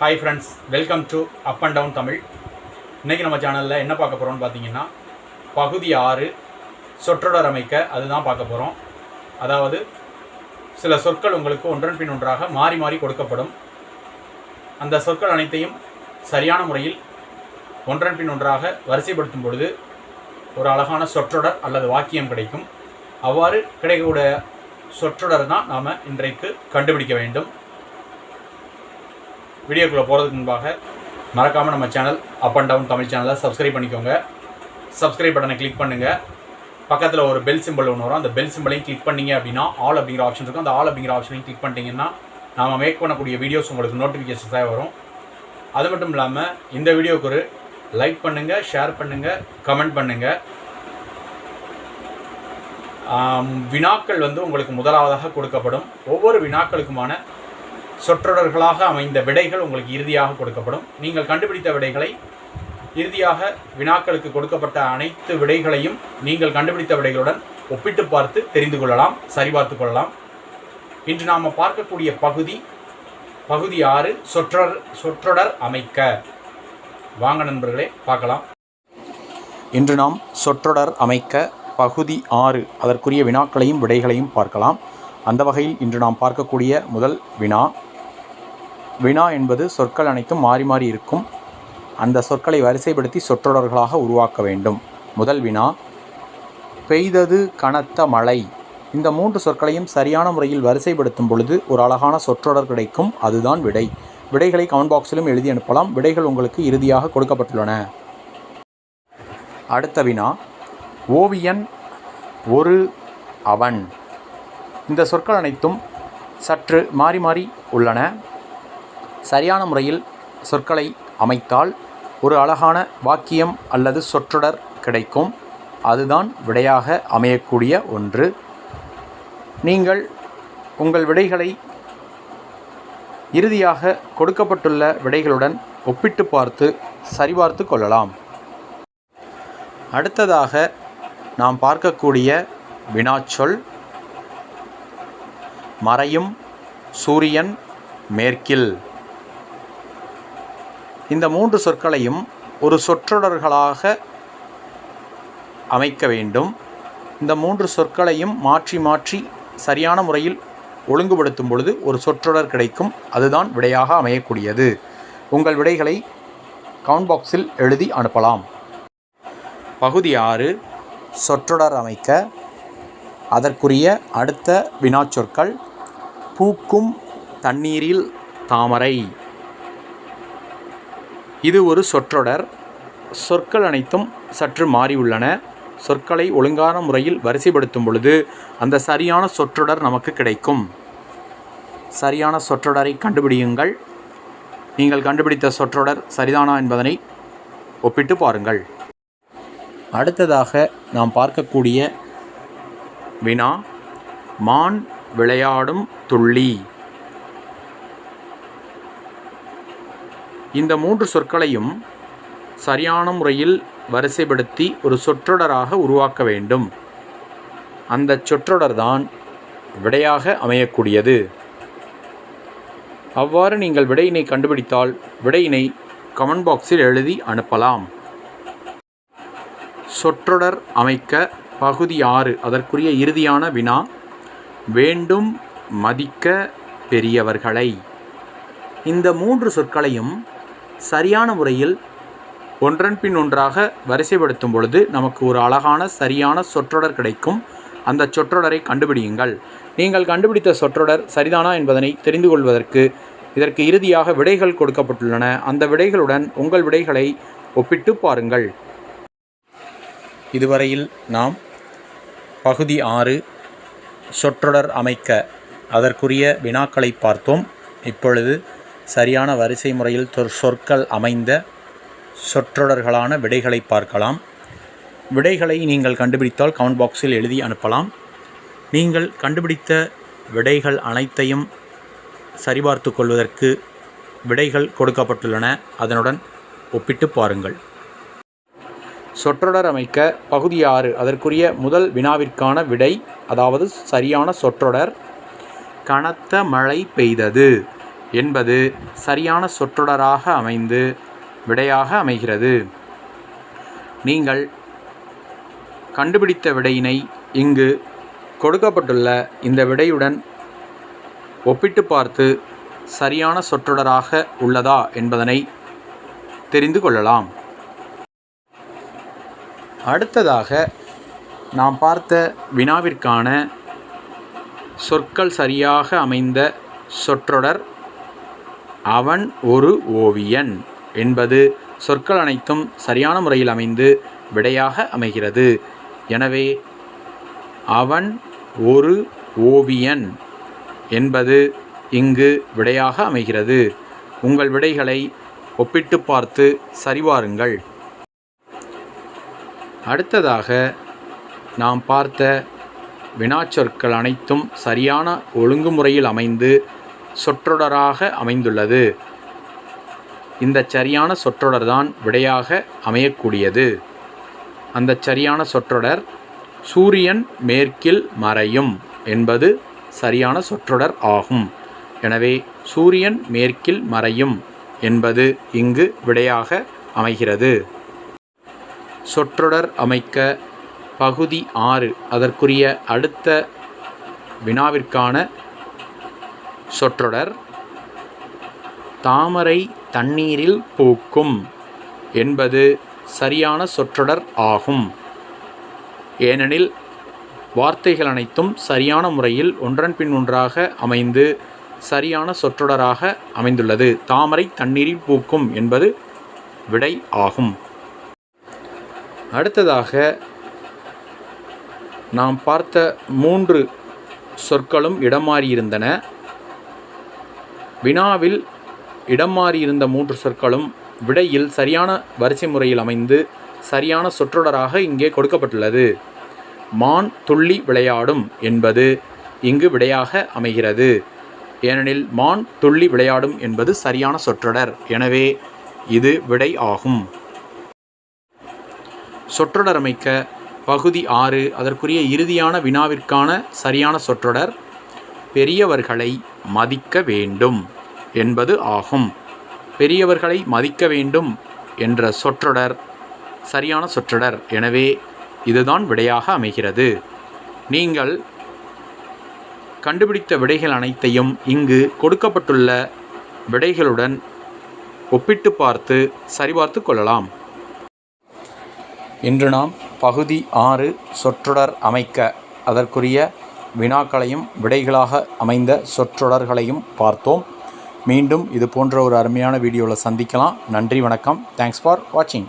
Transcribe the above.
Hi friends welcome to up and down Tamil இன்றைக்கி நம்ம சேனலில் என்ன பார்க்க போகிறோம்னு பார்த்தீங்கன்னா பகுதி ஆறு சொற்றொடர் அமைக்க அதுதான் பார்க்க போகிறோம் அதாவது சில சொற்கள் உங்களுக்கு ஒன்றன் பின் ஒன்றாக மாறி மாறி கொடுக்கப்படும். அந்த சொற்கள் அனைத்தையும் சரியான முறையில் ஒன்றன் பின் ஒன்றாக வரிசைப்படுத்தும் பொழுது ஒரு அழகான சொற்றொடர் அல்லது வாக்கியம் கிடைக்கும். அவ்வாறு கிடைக்கக்கூடிய சொற்றொடர் தான் நாம் இன்றைக்கு கண்டுபிடிக்க வேண்டும். வீடியோக்குள்ளே போகிறதுக்கு முன்பாக மறக்காமல் நம்ம channel up and down Tamil சேனலை சப்ஸ்கிரைப் பண்ணிக்கோங்க. சப்ஸ்கிரைப் பட்டனை கிளிக் பண்ணுங்கள் பக்கத்தில் ஒரு பெல் சிம்பிள் ஒன்று வரும். அந்த பெல் சிம்பிளையும் கிளிக் பண்ணீங்க அப்படின்னா ஆல் அப்படிங்கிற ஆப்ஷன் இருக்கும். அந்த ஆல் அப்படிங்கிற ஆப்ஷனையும் கிளிக் பண்ணிட்டீங்கன்னா நாம் மேக் பண்ணக்கூடிய வீடியோஸ் உங்களுக்கு நோட்டிஃபிகேஷன்ஸாக வரும். அது மட்டும் இல்லாமல் இந்த வீடியோக்கு ஒரு லைக் பண்ணுங்கள் ஷேர் பண்ணுங்கள் கமெண்ட் பண்ணுங்கள் வினாக்கள் வந்து உங்களுக்கு முதலாவதாக கொடுக்கப்படும். ஒவ்வொரு வினாக்களுக்குமான சொற்றொடர்களாக அமைந்த விடைகள் உங்களுக்கு இறுதியாக கொடுக்கப்படும். நீங்கள் கண்டுபிடித்த விடைகளை இறுதியாக வினாக்களுக்கு கொடுக்கப்பட்ட அனைத்து விடைகளையும் நீங்கள் கண்டுபிடித்த விடைகளுடன் ஒப்பிட்டு பார்த்து தெரிந்து கொள்ளலாம் சரிபார்த்து கொள்ளலாம். இன்று நாம் பார்க்கக்கூடிய பகுதி பகுதி ஆறு சொற்றொடர் சொற்றொடர் அமைக்க. வாங்க நண்பர்களே பார்க்கலாம். இன்று நாம் சொற்றொடர் அமைக்க பகுதி ஆறு அதற்குரிய வினாக்களையும் விடைகளையும் பார்க்கலாம். அந்த வகையில் இன்று நாம் பார்க்கக்கூடிய முதல் வினா வினா என்பது சொற்கள் அனைத்தும் மாறி மாறி இருக்கும். அந்த சொற்களை வரிசைப்படுத்தி சொற்றொடர்களாக உருவாக்க வேண்டும். முதல் வினா பெய்தது கனத்த மழை இந்த மூன்று சொற்களையும் சரியான முறையில் வரிசைப்படுத்தும் பொழுது ஒரு அழகான சொற்றொடர் கிடைக்கும். அதுதான் விடை. விடைகளை கமெண்ட் பாக்ஸிலும் எழுதி அனுப்பலாம். விடைகள் உங்களுக்கு இறுதியாக கொடுக்கப்பட்டுள்ளன. அடுத்த வினா ஓவியன் ஒரு அவன் இந்த சொற்கள் அனைத்தும் சற்று மாறி மாறி உள்ளன. சரியான முறையில் சொற்களை அமைத்தால் ஒரு அழகான வாக்கியம் அல்லது சொற்றொடர் கிடைக்கும். அதுதான் விடையாக அமையக்கூடிய ஒன்று. நீங்கள் உங்கள் விடைகளை இறுதியாக கொடுக்கப்பட்டுள்ள விடைகளுடன் ஒப்பிட்டு பார்த்து சரிபார்த்து கொள்ளலாம். அடுத்ததாக நாம் பார்க்கக்கூடிய வினாச்சொல். மறையும் சூரியன் மேற்கில். இந்த மூன்று சொற்களையும் ஒரு சொற்றொடர்களாக அமைக்க வேண்டும். இந்த மூன்று சொற்களையும் மாற்றி மாற்றி சரியான முறையில் ஒழுங்குபடுத்தும் பொழுது ஒரு சொற்றொடர் கிடைக்கும். அதுதான் விடையாக அமையக்கூடியது. உங்கள் விடைகளை கவுண்ட் பாக்ஸில் எழுதி அனுப்பலாம். பகுதி ஆறு சொற்றொடர் அமைக்க. அதற்குரிய அடுத்த வினாச்சொற்கள் பூக்கும் தண்ணீரில் தாமரை. இது ஒரு சொற்றொடர். சொற்கள் அனைத்தும் சற்று மாறியுள்ளன. சொற்களை ஒழுங்கான முறையில் வரிசைப்படுத்தும் பொழுது அந்த சரியான சொற்றொடர் நமக்கு கிடைக்கும். சரியான சொற்றொடரை கண்டுபிடியுங்கள். நீங்கள் கண்டுபிடித்த சொற்றொடர் சரிதானா என்பதனை ஒப்பிட்டு பாருங்கள். அடுத்ததாக நாம் பார்க்கக்கூடிய வினா மான் விளையாடும் துள்ளி இந்த மூன்று சொற்களையும் சரியான முறையில் வரிசைப்படுத்தி ஒரு சொற்றொடராக உருவாக்க வேண்டும். அந்த சொற்றொடர் தான் விடையாக அமையக்கூடியது. அவ்வாறு நீங்கள் விடையினை கண்டுபிடித்தால் விடையினை கமெண்ட் பாக்ஸில் எழுதி அனுப்பலாம். சொற்றொடர் அமைக்க பகுதி ஆறு அதற்குரிய இறுதியான வினா வேண்டும் மதிக்க பெரியவர்களை இந்த மூன்று சொற்களையும் சரியான முறையில் ஒன்றன் பின் ஒன்றாக வரிசைப்படுத்தும் பொழுது நமக்கு ஒரு அழகான சரியான சொற்றொடர் கிடைக்கும். அந்த சொற்றொடரை கண்டுபிடியுங்கள். நீங்கள் கண்டுபிடித்த சொற்றொடர் சரிதானா என்பதனை தெரிந்து கொள்வதற்கு இதற்கு இறுதியாக விடைகள் கொடுக்கப்பட்டுள்ளன. அந்த விடைகளுடன் உங்கள் விடைகளை ஒப்பிட்டு பாருங்கள். இதுவரையில் நாம் பகுதி ஆறு சொற்றொடர் அமைக்க அதற்குரிய வினாக்களை பார்த்தோம். இப்பொழுது சரியான வரிசை முறையில் சொற்கள் அமைந்த சொற்றொடர்களான விடைகளை பார்க்கலாம். விடைகளை நீங்கள் கண்டுபிடித்தால் கமெண்ட் பாக்ஸில் எழுதி அனுப்பலாம். நீங்கள் கண்டுபிடித்த விடைகள் அனைத்தையும் சரிபார்த்து கொள்வதற்கு விடைகள் கொடுக்கப்பட்டுள்ளன. அதனுடன் ஒப்பிட்டு பாருங்கள். சொற்றொடர் அமைக்க பகுதி ஆறு அதற்குரிய முதல் வினாவிற்கான விடை அதாவது சரியான சொற்றொடர் கனத்த மழை பெய்தது. என்பது சரியான சொற்றொடராக அமைந்து விடையாக அமைகிறது. நீங்கள் கண்டுபிடித்த விடையினை இங்கு கொடுக்கப்பட்டுள்ள இந்த விடையுடன் ஒப்பிட்டு பார்த்து சரியான சொற்றொடராக உள்ளதா என்பதனை தெரிந்து கொள்ளலாம். அடுத்ததாக நாம் பார்த்த வினாவிற்கான சொற்கள் சரியாக அமைந்த சொற்றொடர் அவன் ஒரு ஓவியன் என்பது சொற்கள் அனைத்தும் சரியான முறையில் அமைந்து விடையாக அமைகிறது. எனவே அவன் ஒரு ஓவியன் என்பது இங்கு விடையாக அமைகிறது. உங்கள் விடைகளை ஒப்பிட்டு பார்த்து சரிவாருங்கள் அடுத்ததாக நாம் பார்த்த வினாச்சொற்கள் அனைத்தும் சரியான ஒழுங்குமுறையில் அமைந்து சொற்றொடராக அமைந்துள்ளது. இந்த சரியான சொற்றொடர்தான் விடையாக அமையக்கூடியது. அந்த சரியான சொற்றொடர் சூரியன் மேற்கில் மறையும் என்பது சரியான சொற்றொடர் ஆகும். எனவே சூரியன் மேற்கில் மறையும் என்பது இங்கு விடையாக அமைகிறது. சொற்றொடர் அமைக்க பகுதி ஆறு அதற்குரிய அடுத்த வினாவிற்கான சொற்றொடர் தாமரை தண்ணீரில் பூக்கும் என்பது சரியான சொற்றொடர் ஆகும். ஏனெனில் வார்த்தைகள் அனைத்தும் சரியான முறையில் ஒன்றன் பின் ஒன்றாக அமைந்து சரியான சொற்றொடராக அமைந்துள்ளது. தாமரை தண்ணீரில் பூக்கும் என்பது விடை ஆகும். அடுத்ததாக நாம் பார்த்த மூன்று சொற்களும் இடமாறியிருந்தன. வினாவில் இடம் மாறியிருந்த மூன்று சொற்களும் விடையில் சரியான வரிசை முறையில் அமைந்து சரியான சொற்றொடராக இங்கே கொடுக்கப்பட்டுள்ளது. மான் துள்ளி விளையாடும் என்பது இங்கு விடையாக அமைகிறது. ஏனெனில் மான் துள்ளி விளையாடும் என்பது சரியான சொற்றொடர். எனவே இது விடை ஆகும். சொற்றொடர் அமைக்க பகுதி ஆறு அதற்குரிய இறுதியான வினாவிற்கான சரியான சொற்றொடர் பெரியவர்களை மதிக்க வேண்டும். என்பது ஆகும். பெரியவர்களை மதிக்க வேண்டும் என்ற சொற்றொடர் சரியான சொற்றொடர். எனவே இதுதான் விடையாக அமைகிறது. நீங்கள் கண்டுபிடித்த விடைகள் அனைத்தையும் இங்கு கொடுக்கப்பட்டுள்ள விடைகளுடன் ஒப்பிட்டு பார்த்து சரிபார்த்து கொள்ளலாம். இன்று நாம் பகுதி ஆறு சொற்றொடர் அமைக்க அதற்குரிய வினாக்களையும் விடைகளாக அமைந்த சொற்றொடர்களையும் பார்த்தோம். மீண்டும் இது போன்ற ஒரு அருமையான வீடியோவில் சந்திக்கலாம். நன்றி வணக்கம். தேங்க்ஸ் ஃபார் வாட்சிங்